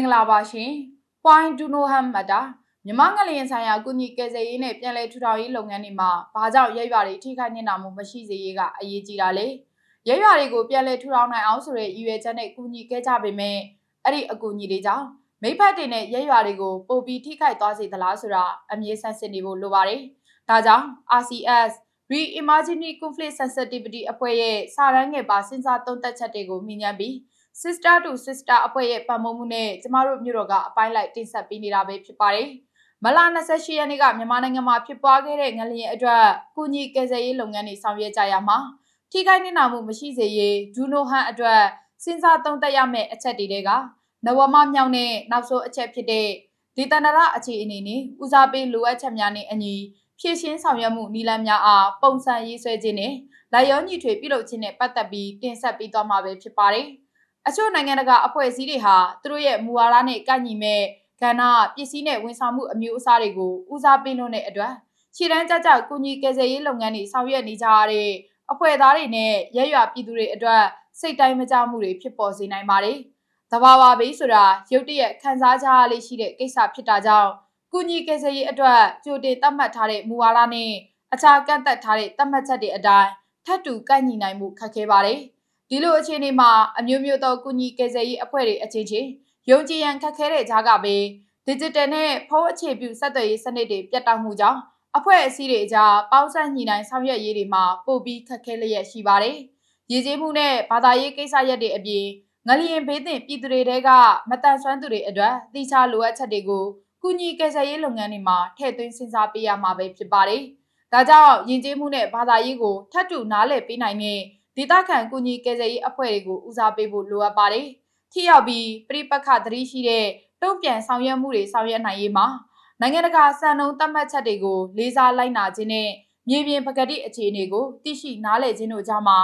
င်္ဂလာပါရှင် Point Dunoham မတာမြမငလျင်ဆိုင်ရာကုညီကယ်ဆယ်ရေးနဲ့ပြည်လဲထူထောင်ရေးလုပ်ငန်းတွေမှာဘာကြောင့်ရဲရွာတွေထိခိုက်နေတာမှုမရှိစေရေးကအရေးကြီးတာလေရဲရွာတွေကိုပြည်လဲထူထောင်နိုင်အောင်ဆိုတဲ့ရည်ရွယ်ချက်နဲ့ကုညီခဲ့ကြပေမဲ့အဲ့ဒီအကူအညီတွေကြောင့်မိဖက်တွေနဲ့ရဲရွာတွေကိုပို့ပြီးထိခိုက်သွားစေသလားဆိုတာအမြဲဆန်းစစ်နေဖို့လိုပါတယ်ဒါကြောင့် RCS Re-Imagining Conflict Sensitivity အဖွဲ့ရဲ့စာရန်ငယ်ပါစဉ်းစားသုံးသပ်ချက်တွေကိုမြင်ညာပြီး Sister to Sister အဖွဲ့ရဲ့ပံ့ပိုးမှုနဲ့ကျမတို့မြို့တော်ကအပိုင်းလိုက်တင်ဆက်ပေးနေတာပဲဖြစ်ပါတယ်။မလာ28ရက်နေ့ကမြန်မာနိုင်ငံမှာဖြစ်ပွားခဲ့တဲ့ငလျင်အတွက်ကုညီကယ်ဆယ်ရေးလုပ်ငန်းတွေဆောင်ရွက်ကြရမှာထိခိုက်နေနာမှုမရှိစေရေးဒူနိုဟန်အတွက်စဉ်းစားသုံးသပ်ရမယ့်အချက်တွေကနဝမမြောက်နဲ့နောက်ဆုံးအချက်ဖြစ်တဲ့ဒေသနာရအခြေအနေနဲ့ဦးစားပေးလိုအပ်ချက်များနဲ့အညီဖြည့်ရှင်းဆောင်ရွက်မှုနည်းလမ်းများအားပုံစံရေးဆွဲခြင်းနဲ့လာရောညီထွေပြုလုပ်ခြင်းနဲ့ပတ်သက်ပြီးတင်ဆက်ပေးသွားမှာပဲဖြစ်ပါတယ်။ အချို့နိုင်ငံတကာအဖွဲ့အစည်းတွေဟာသူတို့ရဲ့မူဝါဒနဲ့ကန့်ညီမဲ့ကဏ္ဍပစ္စည်းနဲ့ဝန်ဆောင်မှုအမျိုးအစားတွေကိုဦးစားပေးလို့တဲ့အတွက်ခြေတန်းကြကြကုညီကယ်ဆယ်ရေးလုပ်ငန်းတွေဆောင်ရွက်နေကြရတဲ့အဖွဲ့သားတွေနဲ့ရဲရွာပြည်သူတွေအတွက်စိတ်တိုင်းမကြမှုတွေဖြစ်ပေါ်စေနိုင်ပါတယ်။တဘာဝဘေးဆိုတာရုတ်တရက်ခန်းစားကြရလေးရှိတဲ့ကိစ္စဖြစ်တာကြောင့်ကုညီကယ်ဆယ်ရေးအတွက်ကြိုတင်သတ်မှတ်ထားတဲ့မူဝါဒနဲ့အခြားကန့်သက်ထားတဲ့သတ်မှတ်ချက်တွေအတိုင်းထပ်တူကန့်ညီနိုင်မှုခက်ခဲပါတယ်။ ဒီလိုအခြေအနေမှာအမျိုးမျိုးသောကုညီကယ်ဆယ်ရေးအဖွဲ့တွေအချင်းချင်းယုံကြည်ရန်ခက်ခဲတဲ့ကြားကပဲ digital နဲ့ဖုန်းအခြေပြုဆက်သွယ်ရေးစနစ်တွေပြတ်တောက်မှုကြောင့်အဖွဲ့အစည်းတွေအကြားပေါင်းစပ်ညှိနှိုင်းဆောင်ရွက်ရေးတွေမှာပိုပြီးခက်ခဲလျက်ရှိပါတယ်။ရည်ကြီးမှုနဲ့ဘာသာရေးကိစ္စရပ်တွေအပြင်ငလျင်ဘေးသင့်ပြည်သူတွေတဲကမတန်ဆွမ်းသူတွေအတွက်တိကျလိုအပ်ချက်တွေကိုကုညီကယ်ဆယ်ရေးလုပ်ငန်းတွေမှာထည့်သွင်းစဉ်းစားပေးရမှာပဲဖြစ်ပါတယ်။ဒါကြောင့်ယဉ်ကျေးမှုနဲ့ဘာသာရေးကိုထပ်တူနားလည်ပေးနိုင်တဲ့ ဒေသခံကူညီကယ်ဆယ်ရေးအဖွဲ့တွေကိုဦးစားပေးဖို့လိုအပ်ပါတယ်။ထိရောက်ပြီးပြိပက္ခသတိရှိတဲ့တုံ့ပြန်ဆောင်ရွက်မှုတွေဆောင်ရွက်နိုင်ရေးမှာနိုင်ငံတကာစံနှုန်းသတ်မှတ်ချက်တွေကိုလေးစားလိုက်နာခြင်းနဲ့မြေပြင်ပကတိအခြေအနေကိုသိရှိနားလည်ခြင်းတို့ကြားမှာ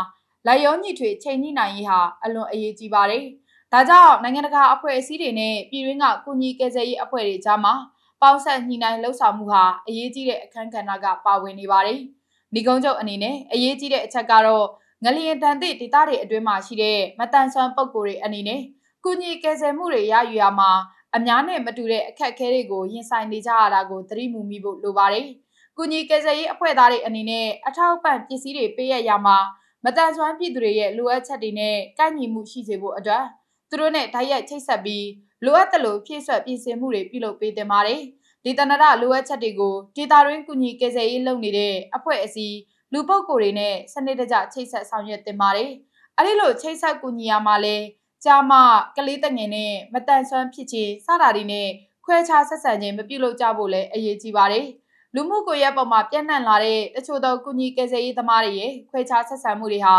လိုက်ရောညီထွေချိန်ညှိနိုင်ရေးဟာအလွန်အရေးကြီးပါတယ်။ဒါကြောင့်နိုင်ငံတကာအဖွဲ့အစည်းတွေနဲ့ပြည်တွင်းကကူညီကယ်ဆယ်ရေးအဖွဲ့တွေကြားမှာပေါင်းဆက်ညှိနှိုင်းလှုပ်ဆောင်မှုဟာအရေးကြီးတဲ့အခန်းကဏ္ဍကပါဝင်နေပါတယ်။ဒီကုန်းချုပ်အနေနဲ့အရေးကြီးတဲ့အချက်ကတော့ ငလျင်တန်သည့်ဒေသတွေအတွင်းမှာရှိတဲ့မတန်ဆွမ်းပုံကိုယ်တွေအနေနဲ့ကုညီကယ်ဆယ်မှုတွေရယူရမှာအများနဲ့မတူတဲ့အခက်အခဲတွေကိုရင်ဆိုင်နေကြရတာကိုသတိမူမိဖို့လိုပါတယ်။ကုညီကယ်ဆယ်ရေးအဖွဲ့သားတွေအနေနဲ့အထောက်အပံ့ပစ္စည်းတွေပေးရရမှာမတန်ဆွမ်းပြည်သူတွေရဲ့လိုအပ်ချက်တွေနဲ့ကိုက်ညီမှုရှိစေဖို့အတွက်သူတို့နဲ့တိုက်ရိုက်ချိတ်ဆက်ပြီးလိုအပ်တယ်လို့ဖြည့်ဆွက်ပြင်ဆင်မှုတွေပြုလုပ်ပေးတင်ပါတယ်။ဒီတနရလိုအပ်ချက်တွေကိုဒေတာရင်းကုညီကယ်ဆယ်ရေးလုပ်နေတဲ့အဖွဲ့အစည်း လူပုဂ္ဂိုလ်တွေနဲ့စနစ်တကျချိတ်ဆက်ဆောင်ရွက်တင်ပါတယ်။အဲဒီလိုချိတ်ဆက်ကူညီရမှာလဲကြာမကလေးတငယ်နဲ့မတန်ဆွမ်းဖြစ်ခြင်းစတာတွေနဲ့ခွဲခြားဆက်ဆံခြင်းမပြုလုပ်ကြဖို့လည်းအရေးကြီးပါတယ်။လူမှုကွန်ရက်ပေါ်မှာပြန့်နှံ့လာတဲ့တချို့သောကုညီကယ်ဆယ်ရေးသမားတွေရဲ့ခွဲခြားဆက်ဆံမှုတွေဟာ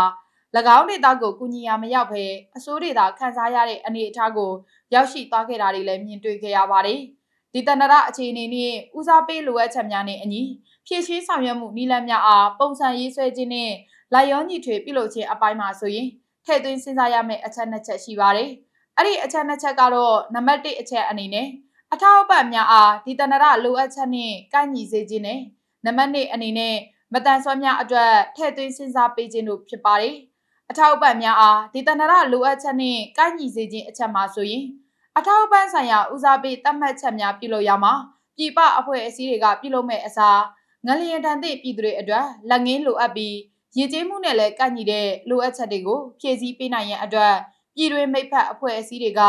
၎င်းဒေသကိုကုညီရမရောက်ဘဲအစိုးဒေသခန်းစားရတဲ့အနေအထားကိုရောက်ရှိသွားခဲ့တာတွေလည်းမြင်တွေ့ခဲ့ရပါတယ်။ ဒီတနရအခြေအနေနဲ့ဦးစားပေးလိုအပ်ချက်များနဲ့အညီဖြည့်ရှင်းဆောင်ရွက်မှုနည်းလမ်းများအားပုံစံရေးဆွဲခြင်းနဲ့လိုက်ရောညီထွေပြုလုပ်ခြင်းအပိုင်းမှာဆိုရင်ထည့်သွင်းစဉ်းစားရမယ့်အချက်နှစ်ချက်ရှိပါတယ်။အဲ့ဒီအချက်နှစ်ချက်ကတော့နံပါတ်1အချက်အနေနဲ့အထောက်အပံ့များအားဒီတနရလိုအပ်ချက်နဲ့ကိုက်ညီစေခြင်းနဲ့နံပါတ်2အနေနဲ့မတန်ဆွမ်းများအတွက်ထည့်သွင်းစဉ်းစားပေးခြင်းတို့ဖြစ်ပါတယ်။အထောက်အပံ့များအားဒီတနရလိုအပ်ချက်နဲ့ကိုက်ညီစေခြင်းအချက်မှာဆိုရင် အထောက်အပံ့ဆိုင်ရာဦးစားပေးသတ်မှတ်ချက်များပြုလုပ်ရမှာပြည်ပအဖွဲ့အစည်းတွေကပြုလုပ်မဲ့အစားငလျင်တန်သည့်ပြည်သူတွေအတွက်လက်ငင်းလိုအပ်ပြီးရည်ကျေးမှုနဲ့လည်းကန့်ညီတဲ့လိုအပ်ချက်တွေကိုဖြည့်ဆည်းပေးနိုင်ရန်အတွက်ပြည်တွင်းမိဖက်အဖွဲ့အစည်းတွေက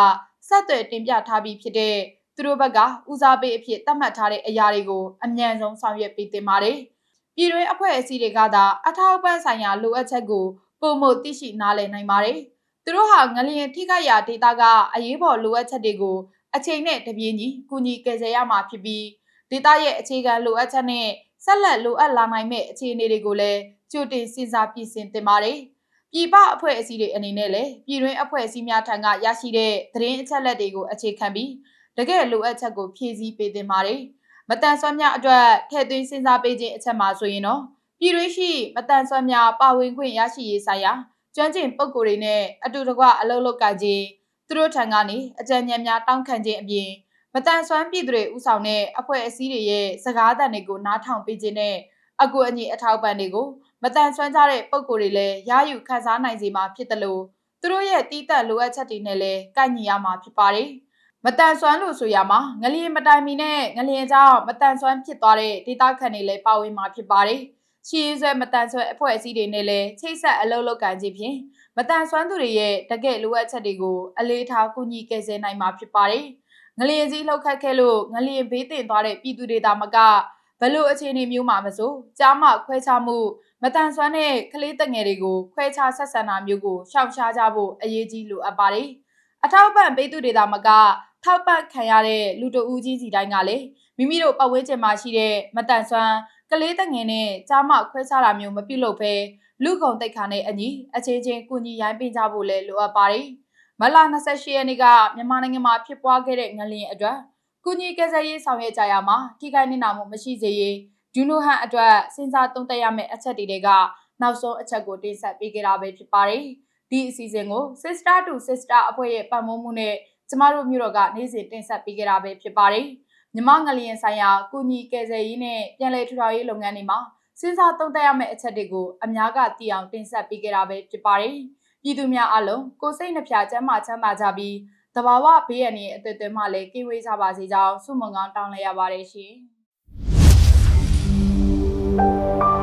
ဆက်သွယ်တင်ပြထားပြီးဖြစ်တဲ့သူတို့ဘက်ကဦးစားပေးအဖြစ်သတ်မှတ်ထားတဲ့အရာတွေကိုအမြန်ဆုံးဆောင်ရွက်ပေးတင်ပါတယ်။ပြည်တွင်းအဖွဲ့အစည်းတွေကသာအထောက်အပံ့ဆိုင်ရာလိုအပ်ချက်ကိုပုံမသိရှိနားလည်နိုင်ပါတယ်။ သူတို့ဟာငလျင်ထိခိုက်ရာဒေတာကအရေးပေါ်လိုအပ်ချက်တွေကိုအချိန်နဲ့တပြေးညီကူညီကယ်ဆယ်ရမှာဖြစ်ပြီးဒေတာရဲ့အခြေခံလိုအပ်ချက်နဲ့ဆက်လက်လိုအပ်လာနိုင်မဲ့အခြေအနေတွေကိုလည်းကြိုတင်စဉ်းစားပြင်ဆင်သင့်ပါတယ်။ပြည်ပအဖွဲ့အစည်းတွေအနေနဲ့လည်းပြည်တွင်းအဖွဲ့အစည်းများထံကရရှိတဲ့သတင်းအချက်အလက်တွေကိုအခြေခံပြီးတကယ်လိုအပ်ချက်ကိုဖြည့်ဆည်းပေးသင့်ပါတယ်။မတန်ဆွမ်းများအတွက်ထည့်သွင်းစဉ်းစားပေးခြင်းအချက်မှာဆိုရင်တော့ပြည်တွင်းရှိမတန်ဆွမ်းများပါဝင်ခွင့်ရရှိရေးဆိုင်ရာ ကျွမ်းကျင်ပုဂ္ဂိုလ်တွေနဲ့အတူတကွအလုပ်လုပ်ကခြင်းသူတို့ထံကနေအကြံဉာဏ်များတောင်းခံခြင်းအပြင်မတန်ဆွမ်းပြည်သူတွေဥဆောင်တဲ့အဖွဲ့အစည်းတွေရဲ့စကားသံတွေကိုနားထောင်ပေးခြင်းနဲ့အကူအညီအထောက်ပံ့တွေကိုမတန်ဆွမ်းကြတဲ့ပုံကိုယ်တွေလည်းရယူခန်းစားနိုင်စေမှာဖြစ်တယ်လို့သူတို့ရဲ့တီးတက်လိုအပ်ချက်တွေနဲ့လည်းကိုက်ညီရမှာဖြစ်ပါတယ်မတန်ဆွမ်းလို့ဆိုရမှာငလျင်မတိုင်မီနဲ့ငလျင်ကြောင့်မတန်ဆွမ်းဖြစ်သွားတဲ့ဒေသခံတွေလည်းပါဝင်မှာဖြစ်ပါတယ်။ ရှီရေးဆွဲမတန်ဆွဲအဖွဲ့အစည်းတွေနဲ့လည်းချိတ်ဆက်အလုပ်လုပ်ကန်ခြင်းဖြင့်မတန်ဆွမ်းသူတွေရဲ့တကယ့်လိုအပ်ချက်တွေကိုအလေးထားကူညီကယ်ဆယ်နိုင်မှာဖြစ်ပါတယ်။ငလျင်ကြီးလှုပ်ခတ်ခဲ့လို့ငလျင်ဘေးတင်သွားတဲ့ပြည်သူတွေသာမကဘလို့အခြေအနေမျိုးမှာမဆိုကြားမခွဲခြားမှုမတန်ဆွမ်းတဲ့ကလေးတငယ်တွေကိုခွဲခြားဆက်ဆံတာမျိုးကိုရှောင်ရှားကြဖို့အရေးကြီးလိုအပ်ပါတယ်။အထောက်ပံ့ပေးသူတွေသာမကထောက်ပံ့ခံရတဲ့လူတအူးကြီးစီတိုင်းကလည်းမိမိတို့ပတ်ဝန်းကျင်မှာရှိတဲ့မတန်ဆွမ်း ကလေးတငယ်နဲ့ကြားမခွဲခြားတာမျိုးမပြုလုပ်ဘဲလူကုန်တိတ်ခါနဲ့အညီအချင်းချင်းကူညီရိုင်းပင်းကြဖို့လည်းလိုအပ်ပါတယ်။မလ28ရက်နေ့ကမြန်မာနိုင်ငံမှာဖြစ်ပွားခဲ့တဲ့ငလျင်အတွက်ကုညီကယ်ဆယ်ရေးဆောင်ရွက်ကြရမှာထိခိုက်နစ်နာမှုမရှိစေရေးဒူနိုဟန်အတွက်စဉ်းစားသုံးသပ်ရမယ့်အချက်တွေကနောက်ဆုံးအချက်ကိုတင်ဆက်ပေးခဲ့တာပဲဖြစ်ပါတယ်။ဒီအစီအစဉ်ကို Sister to Sister အဖွဲ့ရဲ့ပတ်မုံမှုနဲ့ကျမတို့မြို့တော်ကနေ့စဉ်တင်ဆက်ပေးခဲ့တာပဲဖြစ်ပါတယ်။ မြမငလျင်ဆိုင်ရာကုညီကယ်ဆယ်ရေးနဲ့ပြည်내ထူထောင်ရေးလုပ်ငန်းတွေမှာစဉ်းစားသုံးသပ်ရမယ့်အချက်တွေကိုအများကသိအောင်တင်ဆက်ပေးခဲ့တာပဲဖြစ်ပါတယ်။ပြည်သူများအလုံးကိုယ်စိတ်နှဖျားကျန်းမာချမ်းသာကြပြီးတဘာဝဘေးရန်ရဲ့အသွေးသွင်းမှလည်းကင်းဝေးကြပါစေကြောင်းဆုမွန်ကောင်းတောင်းလိုက်ရပါတယ်ရှင်။